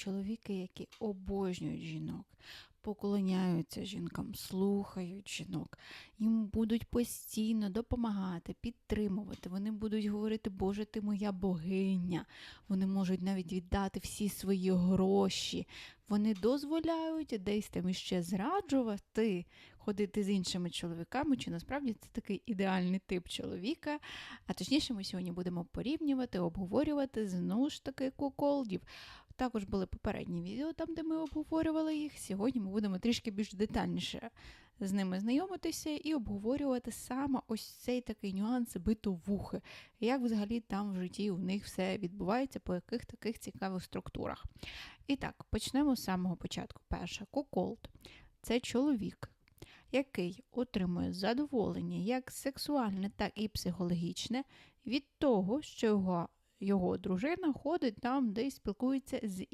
чоловіки, які обожнюють жінок, поклоняються жінкам, слухають жінок, їм будуть постійно допомагати, підтримувати. Вони будуть говорити, Боже, ти моя богиня. Вони можуть навіть віддати всі свої гроші. Вони дозволяють десь там іще зраджувати, ходити з іншими чоловіками, чи насправді це такий ідеальний тип чоловіка. А точніше, ми сьогодні будемо порівнювати, обговорювати знову ж таки куколдів. Також були попередні відео, там, де ми обговорювали їх. Сьогодні ми будемо трішки більш детальніше з ними знайомитися і обговорювати саме ось цей такий нюанс битовухи, як взагалі там в житті у них все відбувається, по яких таких цікавих структурах. І так, почнемо з самого початку. Перше, куколд це чоловік, який отримує задоволення як сексуальне, так і психологічне від того, що його, його дружина ходить там, де спілкується з